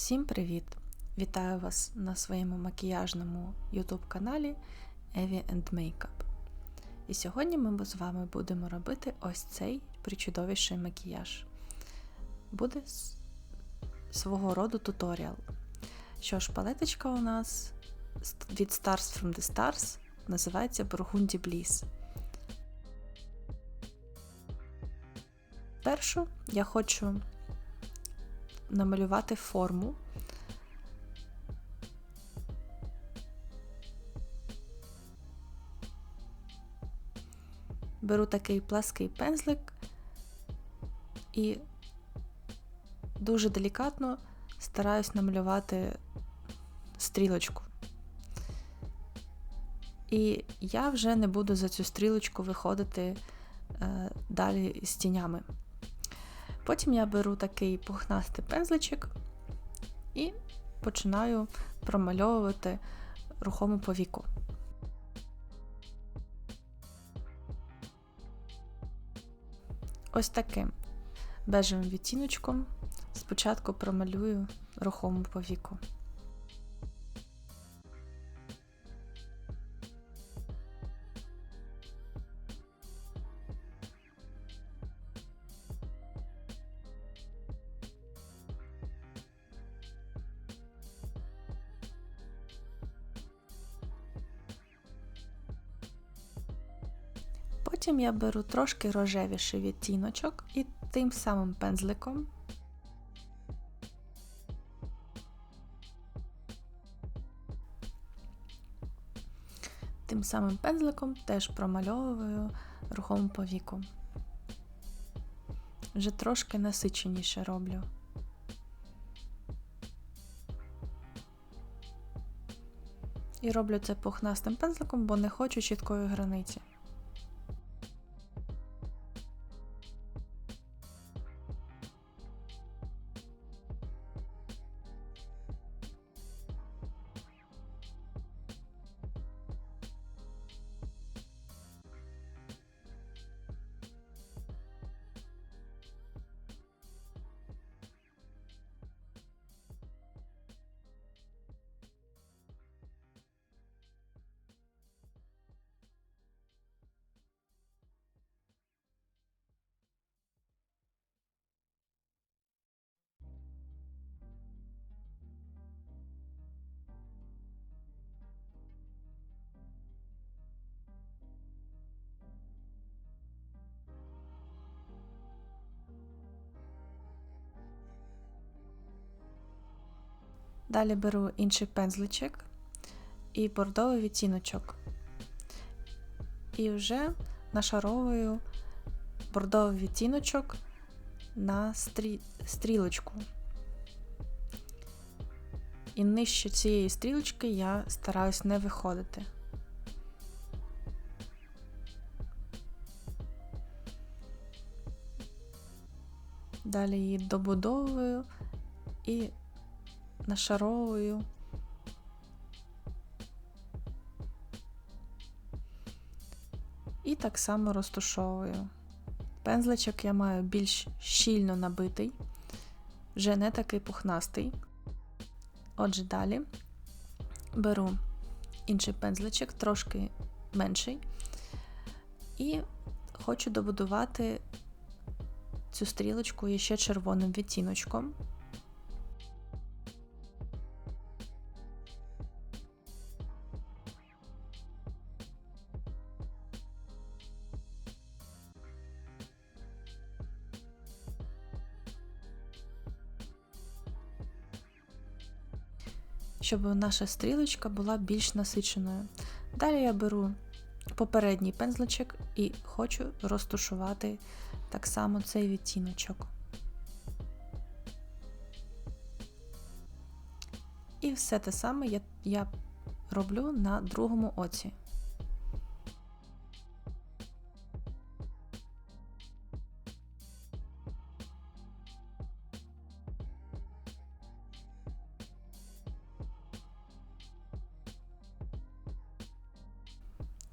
Всім привіт! Вітаю вас на своєму макіяжному YouTube каналі Evie and Makeup. І сьогодні ми з вами будемо робити ось цей причудовіший макіяж. Буде свого роду туторіал. Що ж, палеточка у нас від Stars from the Stars називається Burgundy Bliss. Першу я хочу намалювати форму. Беру такий плаский пензлик і дуже делікатно стараюсь намалювати стрілочку. І я вже не буду за цю стрілочку виходити е, далі з тінями. Потім я беру такий пухнастий пензличок і починаю промальовувати рухому повіку. Ось таким бежевим відтіночком спочатку промалюю рухому повіку. Потім я беру трошки рожевіший відтіночок і тим самим пензликом тим самим пензликом теж промальовую рухом по віку. Вже трошки насиченіше роблю. І роблю це пухнастим пензликом, бо не хочу чіткої границі. Далі беру інший пензличок і бордовий відтіночок. І вже нашаровую бордовий відтіночок на стрі... стрілочку. І нижче цієї стрілочки я стараюсь не виходити. Далі її добудовую і нашаровую. І так само розтушовую. Пензличок я маю більш щільно набитий, вже не такий пухнастий. Отже, далі беру інший пензличок, трошки менший, і хочу добудувати цю стрілочку ще червоним відтіночком. Щоб наша стрілочка була більш насиченою. Далі я беру попередній пензличок і хочу розтушувати так само цей відтіночок. І все те саме я, я роблю на другому оці.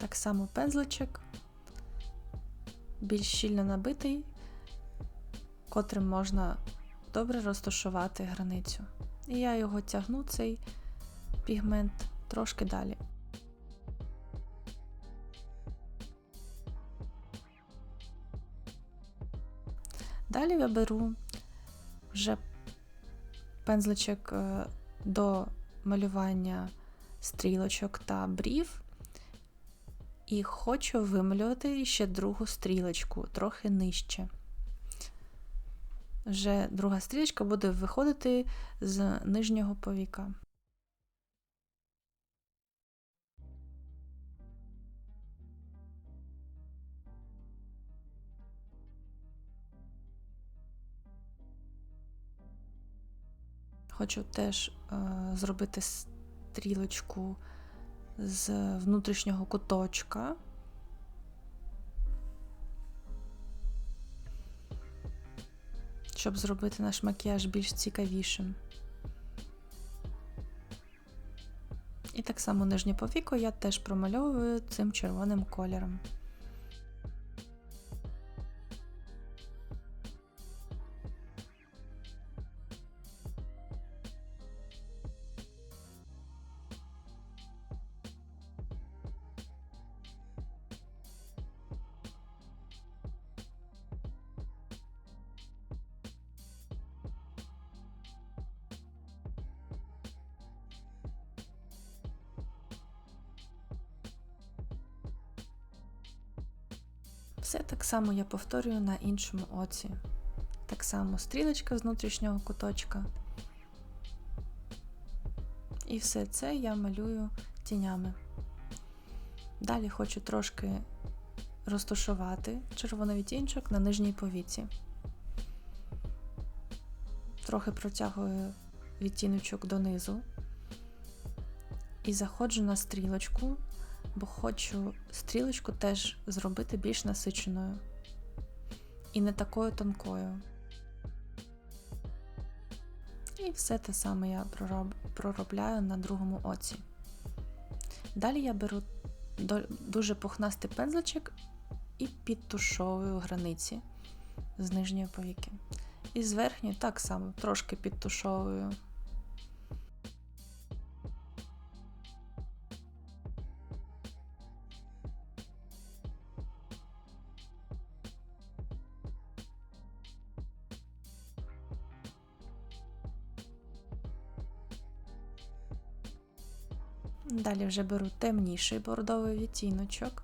Так само пензличок, більш щільно набитий, котрим можна добре розташувати границю. І я його тягну, цей пігмент, трошки далі. Далі я беру вже пензличок е, до малювання стрілочок та брів. І хочу вималювати ще другу стрілочку, трохи нижче. Вже друга стрілочка буде виходити з нижнього повіка. Хочу теж е, зробити стрілочку з внутрішнього куточка. Щоб зробити наш макіяж більш цікавішим. І так само нижнє повіко я теж промальовую цим червоним кольором. Все так само я повторюю на іншому оці. Так само стрілочка з внутрішнього куточка. І все це я малюю тінями. Далі хочу трошки розташувати червоний відтінчик на нижній повіці. Трохи протягую відтіночок донизу і заходжу на стрілочку бо хочу стрілочку теж зробити більш насиченою і не такою тонкою. І все те саме я проробляю на другому оці. Далі я беру дуже пухнастий пензличок і підтушовую границі з нижньої повіки. І з верхньої так само трошки підтушовую. Далі вже беру темніший бордовий відтіночок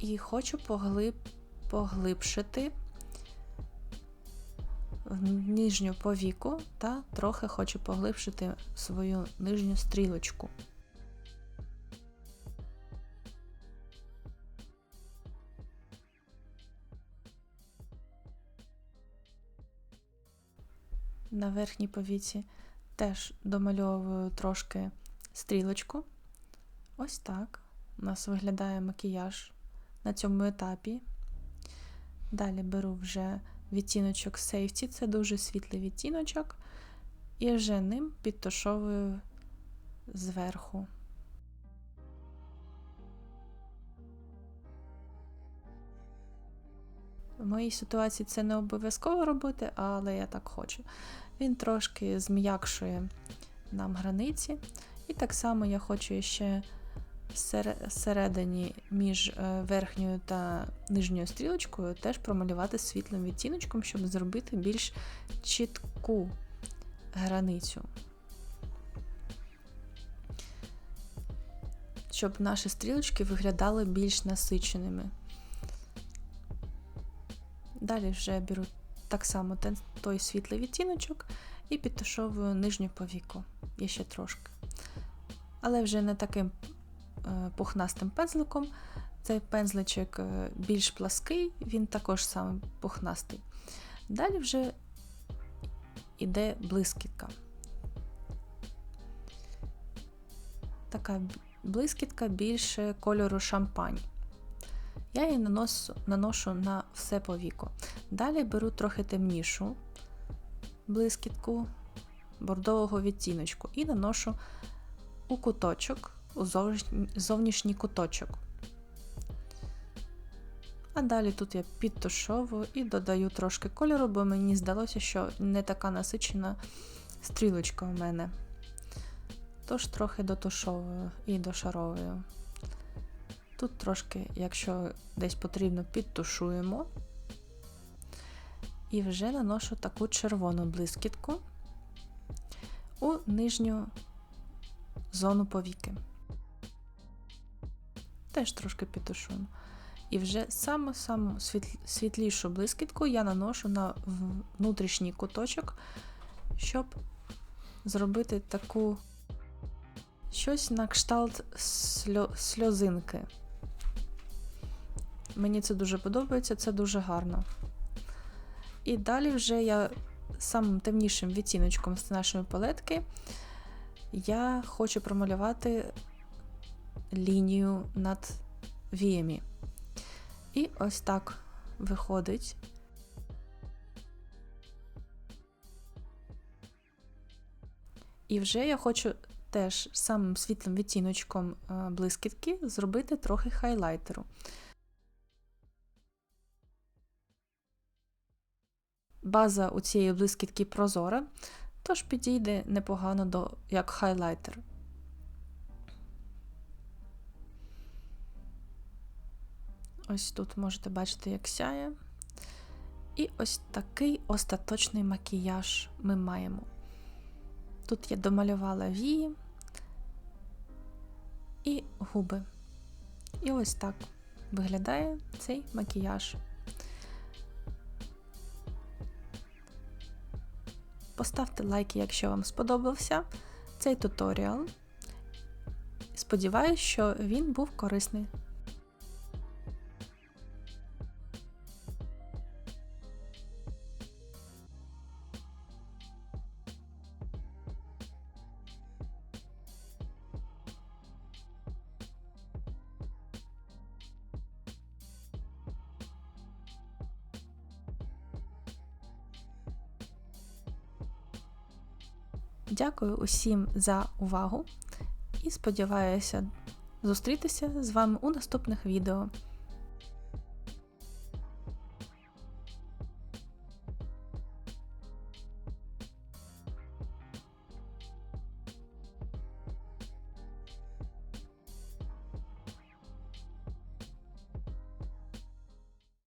і хочу поглиб, поглибшити нижню повіку та трохи хочу поглибшити свою нижню стрілочку. На верхній повіці Теж домальовую трошки стрілочку. Ось так. У нас виглядає макіяж на цьому етапі. Далі беру вже відтіночок Safety, це дуже світлий відтіночок, і вже ним підтушовую зверху. В моїй ситуації це не обов'язково робити, але я так хочу. Він трошки зм'якшує нам границі. І так само я хочу ще всередині між е, верхньою та нижньою стрілочкою теж промалювати світлим відтіночком, щоб зробити більш чітку границю. Щоб наші стрілочки виглядали більш насиченими. Далі вже беру так само той світлий відтіночок і підтушовую нижню повіку є ще трошки. Але вже не таким е, пухнастим пензликом. Цей пензличок е, більш плаский, він також саме пухнастий. Далі вже йде блискітка. Така блискітка більше кольору шампань. Я її наношу, наношу на все повіко. Далі беру трохи темнішу блискітку бордового відтіночку і наношу у куточок, у зовнішній куточок. А далі тут я підтушовую і додаю трошки кольору, бо мені здалося, що не така насичена стрілочка у мене. Тож трохи дотушовую і дошаровую. Тут трошки, якщо десь потрібно, підтушуємо. І вже наношу таку червону блискітку у нижню зону повіки. Теж трошки підтушуємо. І вже саму-саму світлішу блискітку я наношу на внутрішній куточок, щоб зробити таку щось на кшталт сльозинки. Мені це дуже подобається, це дуже гарно. І далі вже я самим темнішим відтіночком з нашої палетки я хочу промалювати лінію над віями. І ось так виходить. І вже я хочу теж самим світлим відтіночком е, блискітки зробити трохи хайлайтеру. База у цієї блискітки прозора, тож підійде непогано до, як хайлайтер. Ось тут можете бачити, як сяє. І ось такий остаточний макіяж ми маємо. Тут я домалювала вії і губи. І ось так виглядає цей макіяж. Поставте лайк, якщо вам сподобався цей туторіал. Сподіваюсь, що він був корисний. Дякую усім за увагу і сподіваюся зустрітися з вами у наступних відео.